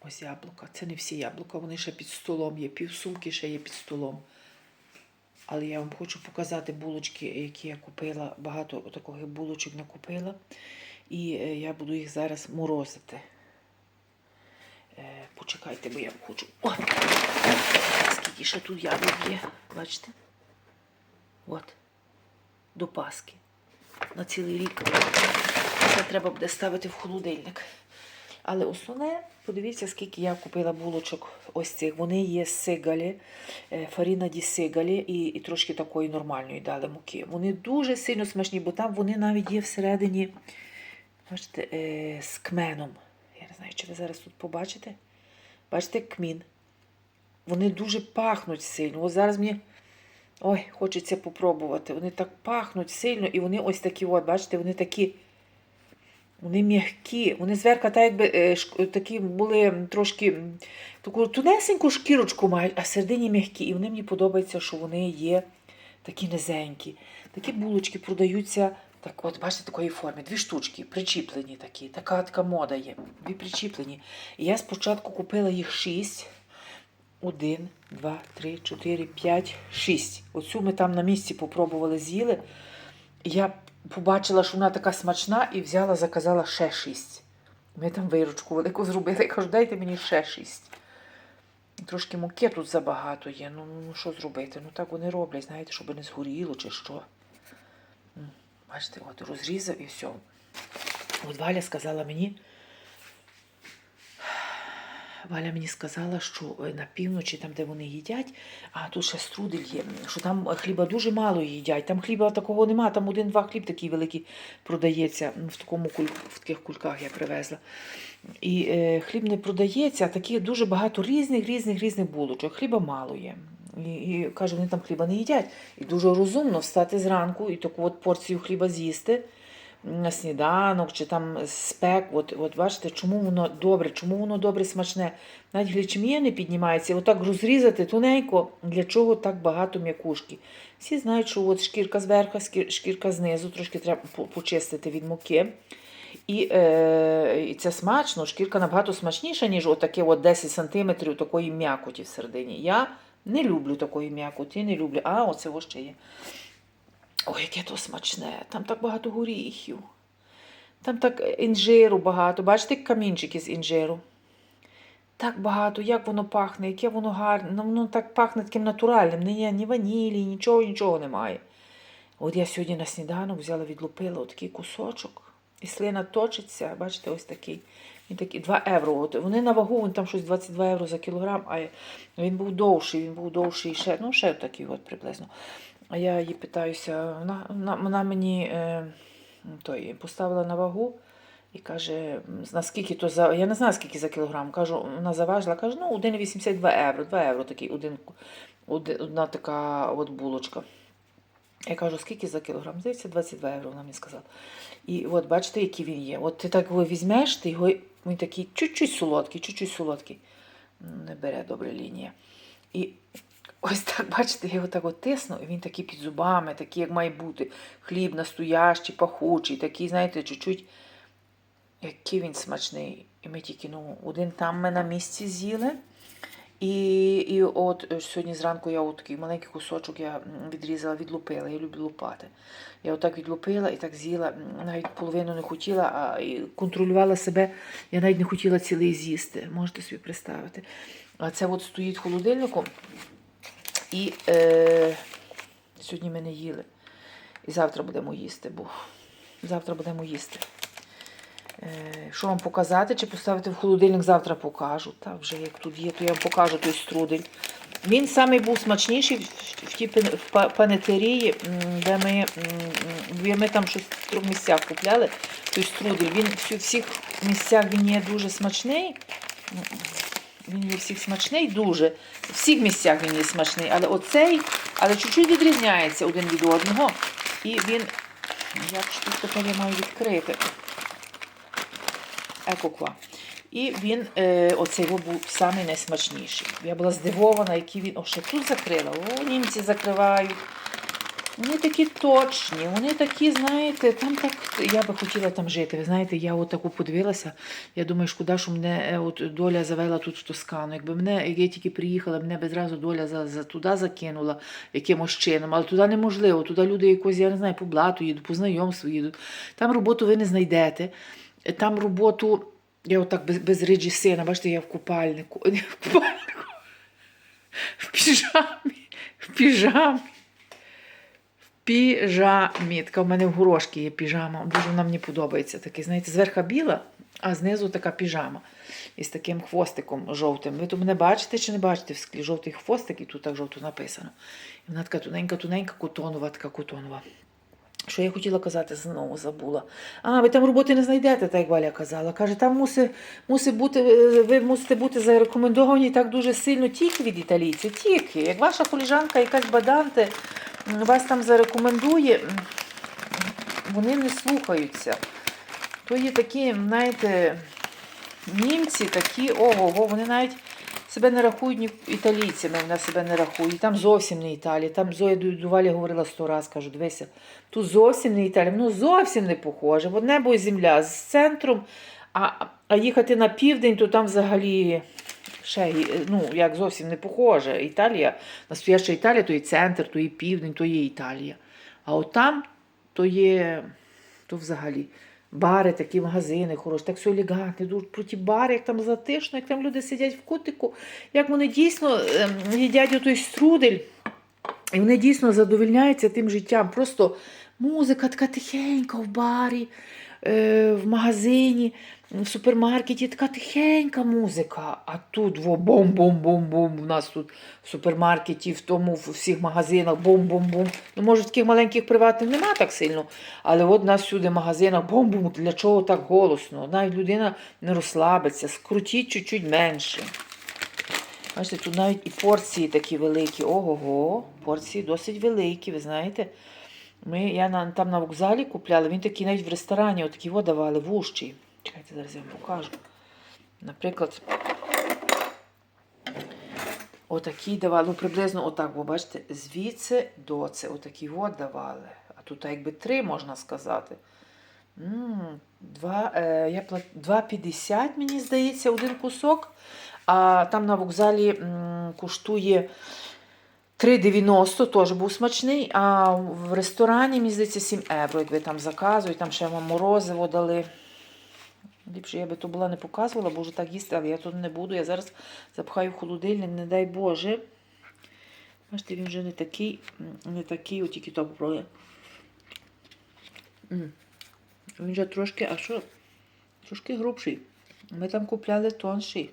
Ось яблука. Це не всі яблука, вони ще під столом є. Пів сумки ще є під столом. Але я вам хочу показати булочки, які я купила. Багато таких булочок накупила. І е, я буду їх зараз морозити. Е, Почекайте, бо я вам хочу. О! Скільки ще тут яблук є. Бачите? От. До Паски. На цілий рік. Це треба буде ставити в холодильник. Але основне, подивіться, скільки я купила булочок ось цих. Вони є сигалі, е, фаріна ді сигалі і, і трошки такої нормальної дали муки. Вони дуже сильно смачні, бо там вони навіть є всередині, бачите, е, з кменом. Я не знаю, чи ви зараз тут побачите. Бачите, кмін. Вони дуже пахнуть сильно. Ось зараз мені. Ой, хочеться попробувати. Вони так пахнуть сильно, і вони ось такі, от, бачите, вони такі. Вони м'які, вони зверху так якби е, такі були трошки таку тунесеньку шкірочку мають, а середині м'які. І вони мені подобається, що вони є такі низенькі. Такі булочки продаються, так от, бачите, такої форми. Дві штучки, причіплені такі. Така така мода є. Дві причіплені. І я спочатку купила їх шість. Один, два, три, чотири, п'ять, шість. Оцю ми там на місці попробували, з'їли. Я побачила, що вона така смачна, і взяла, заказала ще шість. Ми там виручку велику зробили. Я кажу, дайте мені ще шість. Трошки муки тут забагато є. Ну, ну що зробити? Ну так вони роблять, знаєте, щоб не згоріло чи що. Бачите, от розрізав і все. От Валя сказала мені, Валя мені сказала, що е, на півночі, там, де вони їдять, а тут ще струдель є, що там хліба дуже мало їдять. Там хліба такого нема, там один-два хліб такий великий продається в такому в таких кульках я привезла. І е, хліб не продається, а такі дуже багато різних, різних, різних булочок. Хліба мало є. І, і каже, вони там хліба не їдять. І дуже розумно встати зранку і таку от порцію хліба з'їсти сніданок чи там спек. От, от бачите, чому воно добре, чому воно добре смачне. Навіть глічемія не піднімається. Отак розрізати тоненько, для чого так багато м'якушки. Всі знають, що от шкірка зверху, шкірка знизу, трошки треба почистити від муки. І, е, і це смачно, шкірка набагато смачніша, ніж отаке от 10 см такої м'якоті всередині. Я не люблю такої м'якоті, не люблю. А, оце ще є. Ой, яке то смачне. Там так багато горіхів. Там так е, інжиру багато. Бачите, камінчики з інжиру. Так багато, як воно пахне, яке воно гарне. Ну, воно так пахне таким натуральним. Ні, ні ванілі, нічого, нічого немає. От я сьогодні на сніданок взяла, відлупила отакий кусочок. І слина точиться, бачите, ось такий. Він такий 2 євро. От вони на вагу, він там щось 22 євро за кілограм, а він був довший, він був довший ще, ну ще такий от приблизно. А я її питаюся, вона, вона, вона мені е, той, поставила на вагу і каже, наскільки то за. Я не знаю, скільки за кілограм. Кажу, вона заважила, каже, ну 1,82 євро, 2 євро такий, один, одна така от булочка. Я кажу, скільки за кілограм? Здається, 22 євро, вона мені сказала. І от бачите, який він є. От ти так його візьмеш, ти його, він такий чуть-чуть солодкий, чуть-чуть солодкий. Не бере добре лінія. І ось так, бачите, я його так тисну, і він такий під зубами, такий, як має бути. Хліб настоящий, пахучий, такий, знаєте, чуть-чуть. Який він смачний. І ми тільки ну, один там ми на місці з'їли. І, і от е, сьогодні зранку я от такий маленький кусочок я відрізала, відлупила. Я люблю лупати. Я отак відлупила і так з'їла. Навіть половину не хотіла, а контролювала себе. Я навіть не хотіла цілий з'їсти. Можете собі представити. А це от стоїть в холодильнику. І е, сьогодні ми не їли. І завтра будемо їсти, бо завтра будемо їсти. Е, Що вам показати, чи поставити в холодильник, завтра покажу. Та вже як тут є, то я вам покажу той струдель. Він самий був смачніший в, тій панетерії, де ми, де ми там щось в трьох місцях купляли. Той струдель. Він в всіх місцях він є дуже смачний. Він є всіх смачний дуже. В всіх місцях він є смачний, але оцей, але чуть-чуть відрізняється один від одного. І він. Як ж тут тепер я маю відкрити? Екоква. І він, е, оцей був найсмачніший. Я була здивована, який він. О, ще тут закрила. О, німці закривають. Вони такі точні, вони такі, знаєте, там так. Я би хотіла там жити. Ви знаєте, я от таку подивилася. Я думаю, шкода, що мене е, от доля завела тут в Тоскану. Якби мене, як я тільки приїхала, мене би зразу доля за, за туди закинула якимось чином. Але туди неможливо. Туди люди якось, я не знаю, по блату їдуть, по знайомству їдуть. Там роботу ви не знайдете. Там роботу. Я отак без, без риджі сина, бачите, я в купальнику. В купальнику. В піжамі. В піжамі. В піжамі. Така в мене в горошки є піжама. Дуже вона мені подобається. Такий, знаєте, зверха біла, а знизу така піжама. Із таким хвостиком жовтим. Ви то мене бачите чи не бачите в склі? Жовтий хвостик, і тут так жовто написано. І вона така тоненька-тоненька, котонова, така котонова. Що я хотіла казати, знову забула. А, ви там роботи не знайдете, так як Валя казала. Каже, там мусить, мусить бути, е, ви мусите бути зарекомендовані так дуже сильно тільки від італійців, тільки. Як ваша коліжанка, якась баданте, вас там зарекомендує, вони не слухаються. То є такі, знаєте, німці такі, ого-го, вони навіть себе не рахують ні італійцями, вона себе не рахує. Там зовсім не Італія. Там Зоя Дувалі говорила сто раз, кажу, дивися, тут зовсім не Італія, ну зовсім не похоже. Бо небо і земля з центром, а, а їхати на південь, то там взагалі ще ну, як зовсім не похоже. Італія, настояща Італія, то і центр, то і південь, то є Італія. А от там то є, то взагалі. Бари, такі магазини хороші, так все елегантне, дуже про ті бари, як там затишно, як там люди сидять в кутику, як вони дійсно ем, їдять отой струдель, і вони дійсно задовольняються тим життям. Просто музика така тихенька в барі, е, в магазині, в супермаркеті така тихенька музика. А тут бом-бом-бом-бом. У нас тут в супермаркеті, в тому, в всіх магазинах бом-бом-бом. Ну, може, в таких маленьких приватних нема так сильно, але от у нас всюди в магазинах бом-бом. Для чого так голосно? Навіть людина не розслабиться, скрутіть чуть-чуть менше. Бачите, тут навіть і порції такі великі. Ого-го, порції досить великі, ви знаєте. Ми, я на, там на вокзалі купляла, він такий навіть в ресторані отакі во давали, вущі. Чекайте, зараз я вам покажу. Наприклад, отакі давали, ну приблизно отак, бо бачите, звідси до це отакі от давали. А тут якби три, можна сказати. М, Два, е, я плат... 2,50, мені здається, один кусок. А там на вокзалі м, коштує 3,90, теж був смачний. А в ресторані, мені здається, 7 євро, як ви там заказуєте, там ще вам морозиво дали. Ліпше я би то була не показувала, бо вже так їсти, але я тут не буду. Я зараз запхаю в холодильник, не дай Боже. Бачите, він вже не такий, не такий, от тільки то попробує. Він вже трошки, а що? Трошки грубший. Ми там купляли тонший.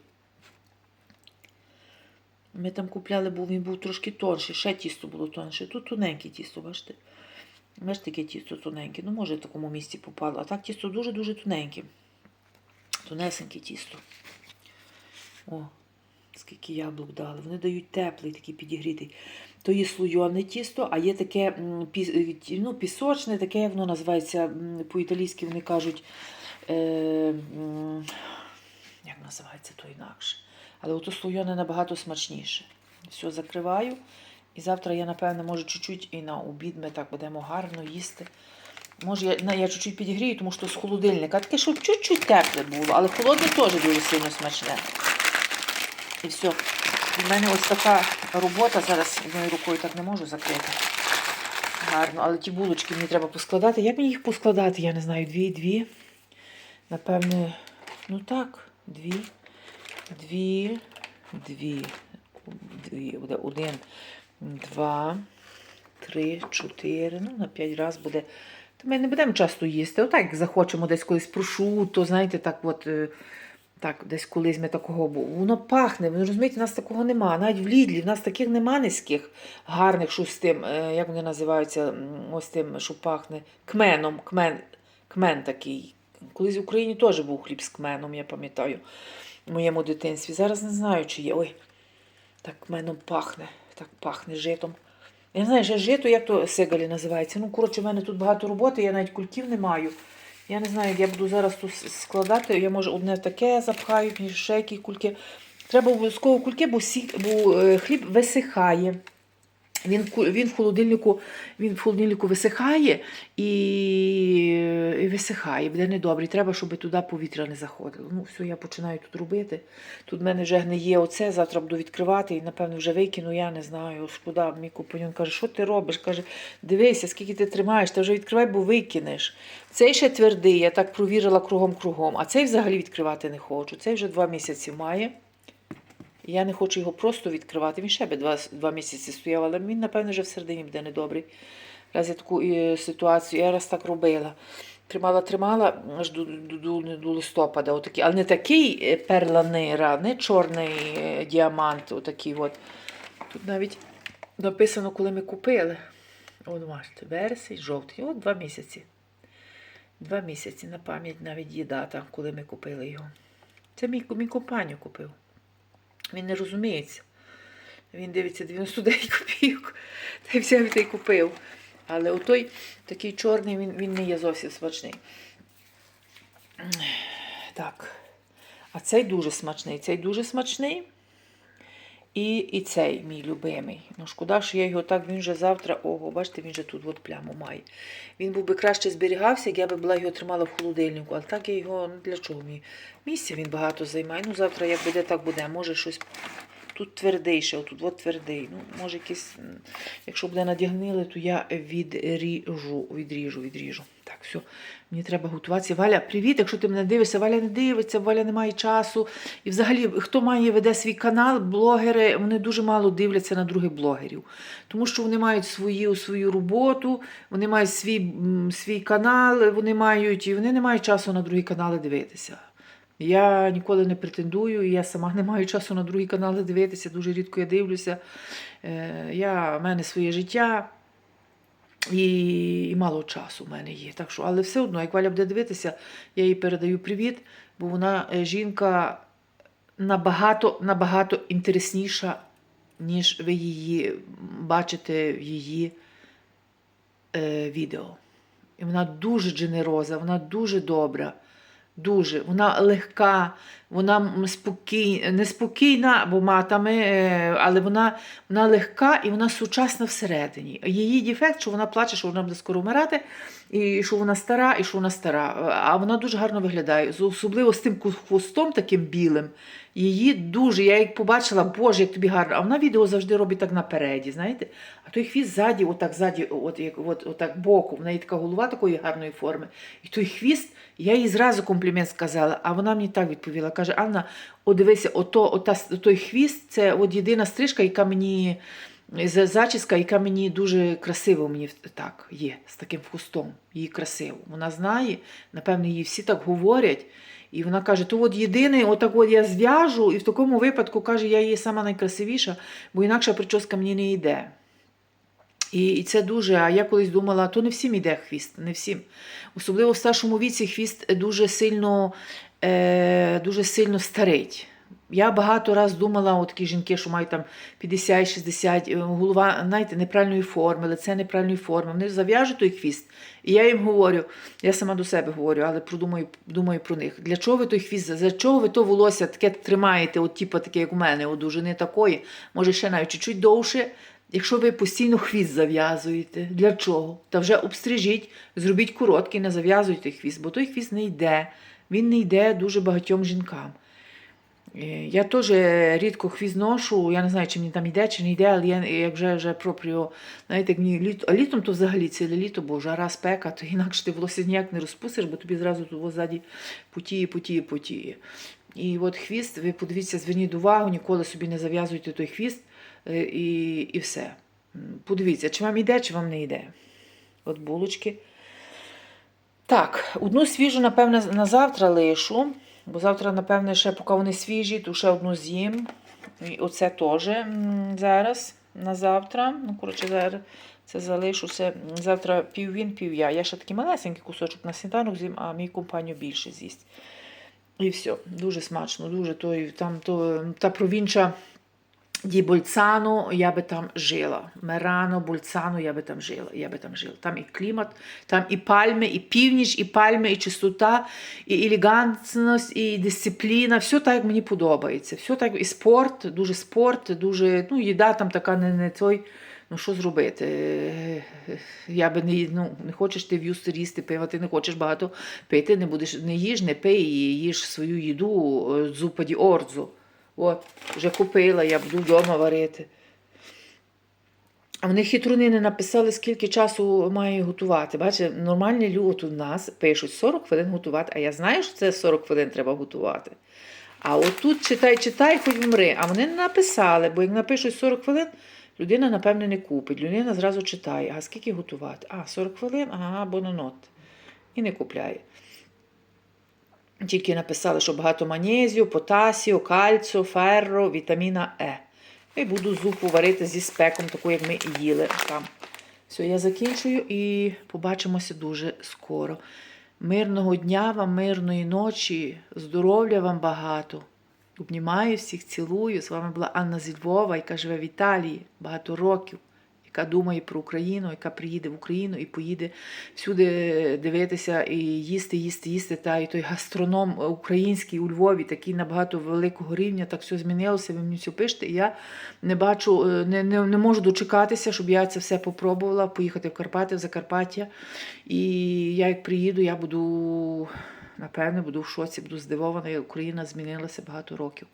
Ми там купляли, бо він був трошки тонший, ще тісто було тонше. Тут тоненьке тісто, бачите? Бачите, таке тісто тоненьке. Ну, може, в такому місці попало. А так тісто дуже-дуже тоненьке. Тонесеньке тісто. О, скільки яблук дали. Вони дають теплий, такий підігрітий. То є слойоне тісто, а є таке ті- ну, пісочне, таке, як воно називається, по-італійськи вони кажуть. Е, як називається то інакше. Але ото слойоне набагато смачніше. Все закриваю. І завтра я, напевно, може, чуть-чуть і на обід ми так будемо гарно їсти. Може, я, я чуть-чуть підігрію, тому що з холодильника. Таке, щоб чуть-чуть тепле було, але холодне теж дуже сильно смачне. І все. У мене ось така робота. Зараз одною рукою так не можу закрити. Гарно, але ті булочки мені треба поскладати. Як мені їх поскладати? Я не знаю. дві-дві. Напевне, ну так, дві, дві, дві, буде один, два, три, чотири. Ну, на п'ять разів буде. Та ми не будемо часто їсти. Отак, як захочемо десь колись прошуто, знаєте, так от. е, Так, десь колись ми такого було. Воно пахне, ви розумієте, у нас такого нема. Навіть в Лідлі, в нас таких нема низьких, гарних, що з тим, е, як вони називаються, ось тим, що пахне, кменом, кмен, кмен такий. Колись в Україні теж був хліб з кменом, я пам'ятаю, в моєму дитинстві. Зараз не знаю, чи є. Ой, так кменом пахне, так пахне житом. Я не знаю, що жито, як то сигалі називається. Ну, коротше, в мене тут багато роботи, я навіть кульків не маю. Я не знаю, як я буду зараз тут складати. Я може одне таке запхаю, ще які кульки. Треба обов'язково кульки, бо, сі, бо е, хліб висихає. Він, він в холодильнику, він в холодильнику висихає і, і висихає, буде недобрий. Треба, щоб туди повітря не заходило. Ну, все, я починаю тут робити. Тут в мене вже гниє оце, завтра буду відкривати і, напевно, вже викину, я не знаю. Шкода, мій компаньон каже, що ти робиш? Каже, дивися, скільки ти тримаєш, ти вже відкривай, бо викинеш. Цей ще твердий, я так провірила кругом-кругом, а цей взагалі відкривати не хочу. Цей вже два місяці має. Я не хочу його просто відкривати. Він ще би два, два місяці стояв, але він, напевно, вже всередині буде недобрий. Раз я таку е, ситуацію, я раз так робила. Тримала, тримала аж до, до, до, до листопада, отакий, але не такий е, перланира, не чорний е, діамант, отакий от. Тут навіть написано, коли ми купили. От бачите, вересень, жовтий. От два місяці. Два місяці на пам'ять навіть є дата, коли ми купили його. Це мій, мій компанію купив. Він не розуміється. Він дивиться 99 копійок. Та й взяв та й купив. Але отой такий чорний, він, він не є зовсім смачний. Так. А цей дуже смачний. Цей дуже смачний. І, і цей мій любимий. Ну, шкода, що я його так, він вже завтра, ого, бачите, він вже тут от пляму має. Він був би краще зберігався, як я би була його тримала в холодильнику. Але так я його, ну для чого мені? Місця він багато займає. Ну, завтра як буде, так буде. Може щось тут твердіше, отут от твердий. Ну, може якийсь, м, якщо буде надягнили, то я відріжу, відріжу, відріжу. Так, все, мені треба готуватися. Валя, привіт, якщо ти мене дивишся, Валя не дивиться, Валя не має часу. І взагалі, хто має веде свій канал, блогери, вони дуже мало дивляться на других блогерів. Тому що вони мають свою, свою роботу, вони мають свій, свій канал, вони мають, і вони не мають часу на другі канали дивитися. Я ніколи не претендую, я сама не маю часу на другі канали дивитися, дуже рідко я дивлюся. Е, Я, в мене своє життя і, і мало часу в мене є. Так що, але все одно, як Валя буде дивитися, я їй передаю привіт, бо вона е, жінка набагато, набагато інтересніша, ніж ви її бачите в її е, відео. І вона дуже дженероза, вона дуже добра. Дуже. Вона легка, вона м, спокій... неспокійна, матами, е, але вона, вона легка і вона сучасна всередині. Її дефект, що вона плаче, що вона буде скоро вмирати, і що вона стара, і що вона стара. А вона дуже гарно виглядає. Особливо з тим хвостом таким білим. Її дуже, я як побачила, боже, як тобі гарно. А вона відео завжди робить так напереді, знаєте? А той хвіст ззаді, отак ззаді, от, як, от, отак боку. В неї така голова такої гарної форми. І той хвіст, я їй зразу комплімент сказала, а вона мені так відповіла. Каже, Анна, дивися, ото, ота, той хвіст це от єдина стрижка, яка мені. Зачіска, яка мені дуже красиво мені так є, з таким хвостом. Їй красиво. Вона знає, напевно, їй всі так говорять. І вона каже: то от єдине, отак от я зв'яжу, і в такому випадку каже, я її сама найкрасивіша, бо інакша прическа мені не йде. І, і це дуже. А я колись думала, то не всім йде хвіст, не всім. Особливо в старшому віці хвіст дуже сильно, е, дуже сильно старить. Я багато раз думала, от такі жінки, що мають там 50-60, е, голова, знаєте, неправильної форми, лице неправильної форми. Вони зав'яжуть той хвіст. І я їм говорю, я сама до себе говорю, але продумаю, думаю про них. Для чого ви той хвіст? За чого ви то волосся таке тримаєте, от типу, таке, як у мене, от довжини такої, може ще навіть чуть-чуть довше. Якщо ви постійно хвіст зав'язуєте, для чого? Та вже обстрижіть, зробіть короткий, не зав'язуйте хвіст, бо той хвіст не йде. Він не йде дуже багатьом жінкам. Е, Я теж рідко хвіст ношу, я не знаю, чи мені там йде, чи не йде, але я як вже, вже пропрію, знаєте, як мені літо, а літом то взагалі ціле літо, бо жара спека, то інакше ти волосся ніяк не розпустиш, бо тобі зразу тут ззаді потіє, потіє, потіє. І от хвіст, ви подивіться, зверніть увагу, ніколи собі не зав'язуйте той хвіст і, і все. Подивіться, чи вам йде, чи вам не йде. От булочки. Так, одну свіжу, напевне, на завтра лишу. Бо завтра, напевне, ще поки вони свіжі, то ще одну з'їм. І оце теж зараз на завтра. Ну, коротше, зараз це залишу. Це завтра пів він, пів я. Я ще такий малесенький кусочок на сніданок з'їм, а мій компанію більше з'їсть. І все, дуже смачно, дуже той, там то, та провінча Ді Больцано, я би там жила. Мерано, Больцано, я би там жила. Я би там жила. Там і клімат, там і пальми, і північ, і пальми, і чистота, і елегантність, і дисципліна. Все так, як мені подобається. Все так, і спорт, дуже спорт, дуже, ну, їда там така не, не той. Ну, що зробити? Я би не, ну, не хочеш ти в юстер їсти пива, ти не хочеш багато пити, не будеш, не їж, не пий, їж свою їду зупаді орзу. От, вже купила, я буду вдома варити. А вони хитруни не написали, скільки часу має готувати. Бачите, нормальні люди у нас пишуть 40 хвилин готувати, а я знаю, що це 40 хвилин треба готувати. А отут читай, читай, хоч вмри. А вони не написали, бо як напишуть 40 хвилин, людина, напевне, не купить. Людина зразу читає, а скільки готувати? А, 40 хвилин, ага, бононот. І не купляє. Тільки написали, що багато магнезію, потасію, кальцію, ферро, вітаміна Е. І буду зупу варити зі спеком, таку, як ми їли там. Все, я закінчую і побачимося дуже скоро. Мирного дня вам, мирної ночі, здоров'я вам багато. Обнімаю всіх, цілую. З вами була Анна зі Львова, яка живе в Італії багато років, яка думає про Україну, яка приїде в Україну і поїде всюди дивитися і їсти, їсти, їсти. Та і той гастроном український у Львові, такий набагато великого рівня, так все змінилося. Ви мені все пишете. І я не бачу, е, не, не, не можу дочекатися, щоб я це все попробувала, поїхати в Карпати, в Закарпаття. І я як приїду, я буду, напевне, буду в шоці, буду здивована, Україна змінилася багато років.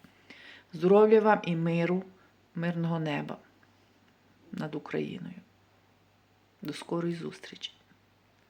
Здоров'я вам і миру, мирного неба над Україною. До скорої зустрічі!